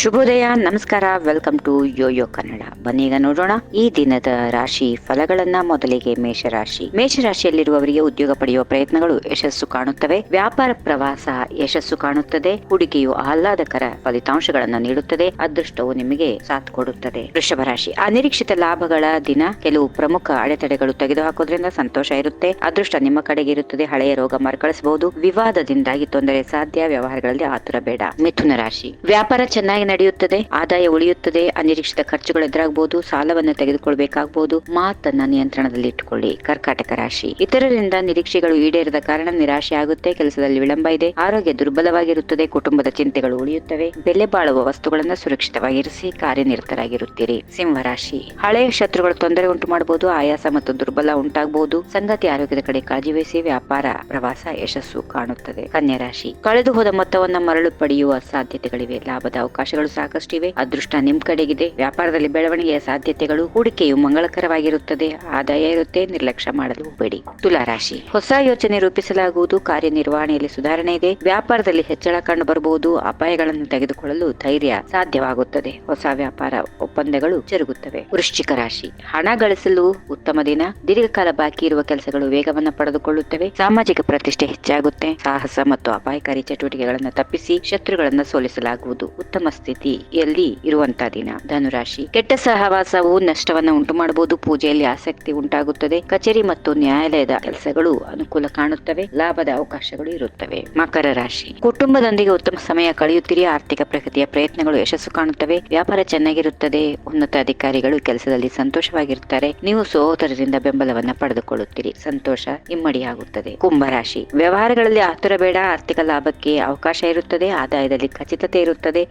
ಶುಭೋದಯ, ನಮಸ್ಕಾರ welcome to Yoyo Kannada ಬನ್ನೀಗ ನೋಡೋಣ, ಈ ದಿನದ ರಾಶಿ ಫಲಗಳನ್ನ ಮೊದಲಿಗೆ ಮೇಷರಾಶಿ. ಮೇಷರಾಶಿಯಲ್ಲಿರುವವರಿಗೆ ಉದ್ಯೋಗ ಪಡೆಯುವ ಪ್ರಯತ್ನಗಳು ಯಶಸ್ಸು ಕಾಣುತ್ತವೆ. ವ್ಯಾಪಾರ ಪ್ರವಾಸ ಯಶಸ್ಸು ಕಾಣುತ್ತದೆ. ಹೂಡಿಕೆಯು ಆಹ್ಲಾದಕರ ಫಲಿತಾಂಶಗಳನ್ನು ನೀಡುತ್ತದೆ. ಅದೃಷ್ಟವು ನಿಮಗೆ ಸಾಥ್ ಕೊಡುತ್ತದೆ. ವೃಷಭ ರಾಶಿ, ಅನಿರೀಕ್ಷಿತ ಲಾಭಗಳ ದಿನ. ಕೆಲವು ಪ್ರಮುಖ ಅಡೆತಡೆಗಳು ತೆಗೆದುಹಾಕೋದ್ರಿಂದ ಸಂತೋಷ ಇರುತ್ತೆ. ಅದೃಷ್ಟ ನಿಮ್ಮ ಕಡೆಗೆ ಇರುತ್ತದೆ. ಹಳೆಯ ರೋಗ ಮರುಕಳಿಸಬಹುದು. ವಿವಾದದಿಂದಾಗಿ ತೊಂದರೆ ಸಾಧ್ಯ. ವ್ಯವಹಾರಗಳಲ್ಲಿ ಆತುರ ಬೇಡ. ಮಿಥುನ ರಾಶಿ, ವ್ಯಾಪಾರ ಚೆನ್ನಾಗಿ ನಡೆಯುತ್ತದೆ, ಆದಾಯ ಉಳಿಯುತ್ತದೆ, ಅನಿರೀಕ್ಷಿತ ಖರ್ಚುಗಳು ಎದುರಾಗಬಹುದು ಸಾಲವನ್ನು ತೆಗೆದುಕೊಳ್ಬೇಕಾಗಬಹುದು ಮಾತನ್ನ ನಿಯಂತ್ರಣದಲ್ಲಿ ಇಟ್ಟುಕೊಳ್ಳಿ. ಕರ್ಕಾಟಕ ರಾಶಿ. ಇತರರಿಂದ ನಿರೀಕ್ಷೆಗಳು ಈಡೇರದ ಕಾರಣ ನಿರಾಶೆ ಆಗುತ್ತೆ, ಕೆಲಸದಲ್ಲಿ ವಿಳಂಬ ಇದೆ, ಆರೋಗ್ಯ ದುರ್ಬಲವಾಗಿರುತ್ತದೆ, ಕುಟುಂಬದ ಚಿಂತೆಗಳು ಉಳಿಯುತ್ತವೆ. ಬೆಲೆ ಬಾಳುವ ವಸ್ತುಗಳನ್ನು ಸುರಕ್ಷಿತವಾಗಿರಿಸಿ ಕಾರ್ಯನಿರತರಾಗಿರುತ್ತೀರಿ. ಸಿಂಹರಾಶಿ ಹಳೆಯ ಶತ್ರುಗಳು ತೊಂದರೆ ಉಂಟು ಮಾಡಬಹುದು ಆಯಾಸ ಮತ್ತು ದುರ್ಬಲ ಉಂಟಾಗಬಹುದು ಸಂಗತಿ ಆರೋಗ್ಯದ ಕಡೆ ಕಾಳಜಿ ವಹಿಸಿ, ವ್ಯಾಪಾರ ಪ್ರವಾಸ ಯಶಸ್ಸು ಕಾಣುತ್ತದೆ. ಕನ್ಯಾ ರಾಶಿ. ಕಳೆದು ಹೋದ ಮೊತ್ತವನ್ನು ಮರಳು ಪಡೆಯುವ ಸಾಧ್ಯತೆಗಳಿವೆ. ಲಾಭದ ಅವಕಾಶಗಳು ಸಾಕಷ್ಟಿವೆ ಅದೃಷ್ಟ ನಿಮ್ ಕಡೆಗಿದೆ. ವ್ಯಾಪಾರದಲ್ಲಿ ಬೆಳವಣಿಗೆಯ ಸಾಧ್ಯತೆಗಳು ಹೂಡಿಕೆಯು ಮಂಗಳಕರವಾಗಿರುತ್ತದೆ. ಆದಾಯ ಇರುತ್ತೆ. ನಿರ್ಲಕ್ಷ್ಯ ಮಾಡಲು ಹೋಗಬೇಡಿ. ತುಲಾ ರಾಶಿ. ಹೊಸ ಯೋಚನೆ ರೂಪಿಸಲಾಗುವುದು. ಕಾರ್ಯನಿರ್ವಹಣೆಯಲ್ಲಿ ಸುಧಾರಣೆ ಇದೆ. ವ್ಯಾಪಾರದಲ್ಲಿ ಹೆಚ್ಚಳ ಕಂಡು ಬರಬಹುದು ಅಪಾಯಗಳನ್ನು ತೆಗೆದುಕೊಳ್ಳಲು ಧೈರ್ಯ ಸಾಧ್ಯವಾಗುತ್ತದೆ. ಹೊಸ ವ್ಯಾಪಾರ ಒಪ್ಪಂದಗಳು ಜರುಗುತ್ತವೆ. ವೃಶ್ಚಿಕ ರಾಶಿ. ಹಣ ಗಳಿಸಲು ಉತ್ತಮ ದಿನ. ದೀರ್ಘಕಾಲ ಬಾಕಿ ಇರುವ ಕೆಲಸಗಳು ವೇಗವನ್ನು ಪಡೆದುಕೊಳ್ಳುತ್ತವೆ. ಸಾಮಾಜಿಕ ಪ್ರತಿಷ್ಠೆ ಹೆಚ್ಚಾಗುತ್ತೆ. ಸಾಹಸ ಮತ್ತು ಅಪಾಯಕಾರಿ ಚಟುವಟಿಕೆಗಳನ್ನು ತಪ್ಪಿಸಿ ಶತ್ರುಗಳನ್ನು ಸೋಲಿಸಲಾಗುವುದು. ಉತ್ತಮ ಸ್ಥಿತಿಯಲ್ಲಿ ಇರುವಂತಹ ದಿನ. ಧನುರಾಶಿ. ಕೆಟ್ಟ ಸಹವಾಸವು ನಷ್ಟವನ್ನು ಉಂಟು ಮಾಡಬಹುದು. ಪೂಜೆಯಲ್ಲಿ ಆಸಕ್ತಿ ಉಂಟಾಗುತ್ತದೆ. ಕಚೇರಿ ಮತ್ತು ನ್ಯಾಯಾಲಯದ ಕೆಲಸಗಳು ಅನುಕೂಲ ಕಾಣುತ್ತವೆ. ಲಾಭದ ಅವಕಾಶಗಳು ಇರುತ್ತವೆ. ಮಕರ ರಾಶಿ. ಕುಟುಂಬದೊಂದಿಗೆ ಉತ್ತಮ ಸಮಯ ಕಳೆಯುತ್ತಿರಿ. ಆರ್ಥಿಕ ಪ್ರಗತಿಯ ಪ್ರಯತ್ನಗಳು ಯಶಸ್ಸು ಕಾಣುತ್ತವೆ. ವ್ಯಾಪಾರ ಚೆನ್ನಾಗಿರುತ್ತದೆ. ಉನ್ನತ ಅಧಿಕಾರಿಗಳು ಕೆಲಸದಲ್ಲಿ ಸಂತೋಷವಾಗಿರುತ್ತಾರೆ. ನೀವು ಸಹೋದರರಿಂದ ಬೆಂಬಲವನ್ನ ಪಡೆದುಕೊಳ್ಳುತ್ತೀರಿ. ಸಂತೋಷ ಇಮ್ಮಡಿಯಾಗುತ್ತದೆ. ಕುಂಭರಾಶಿ ವ್ಯವಹಾರಗಳಲ್ಲಿ ಆತುರ ಬೇಡ ಆರ್ಥಿಕ ಲಾಭಕ್ಕೆ ಅವಕಾಶ ಇರುತ್ತದೆ. ಆದಾಯದಲ್ಲಿ ಖಚಿತತೆ ಇರುತ್ತದೆ.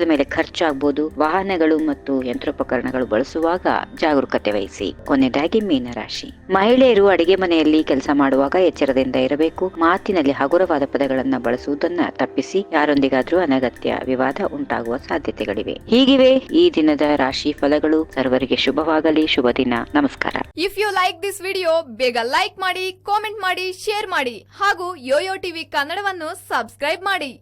ಐಶ್ವರ್ಯದ ಮೇಲೆ ಖರ್ಚಾಗಬಹುದು ವಾಹನಗಳು ಮತ್ತು ಯಂತ್ರೋಪಕರಣಗಳು ಬಳಸುವಾಗ ಜಾಗರೂಕತೆ ವಹಿಸಿ. ಕೊನೆಯದಾಗಿ ಮೀನರಾಶಿ ಮಹಿಳೆಯರು ಅಡಿಗೆ ಮನೆಯಲ್ಲಿ ಕೆಲಸ ಮಾಡುವಾಗ ಎಚ್ಚರದಿಂದ ಇರಬೇಕು. ಮಾತಿನಲ್ಲಿ ಹಗುರವಾದ ಪದಗಳನ್ನ ಬಳಸುವುದನ್ನ ತಪ್ಪಿಸಿ ಯಾರೊಂದಿಗಾದ್ರೂ ಅನಗತ್ಯ ವಿವಾದ ಉಂಟಾಗುವ ಸಾಧ್ಯತೆಗಳಿವೆ. ಹೀಗಿವೆ ಈ ದಿನದ ರಾಶಿ ಫಲಗಳು. ಸರ್ವರಿಗೆ ಶುಭವಾಗಲಿ. ಶುಭ ದಿನ. ನಮಸ್ಕಾರ. If you like this video ಬೇಗ ಲೈಕ್ ಮಾಡಿ ಕಾಮೆಂಟ್ ಮಾಡಿ ಶೇರ್ ಮಾಡಿ ಹಾಗೂ ಯೋಯೋ ಟಿವಿ ಕನ್ನಡವನ್ನು ಸಬ್ಸ್ಕ್ರೈಬ್ ಮಾಡಿ.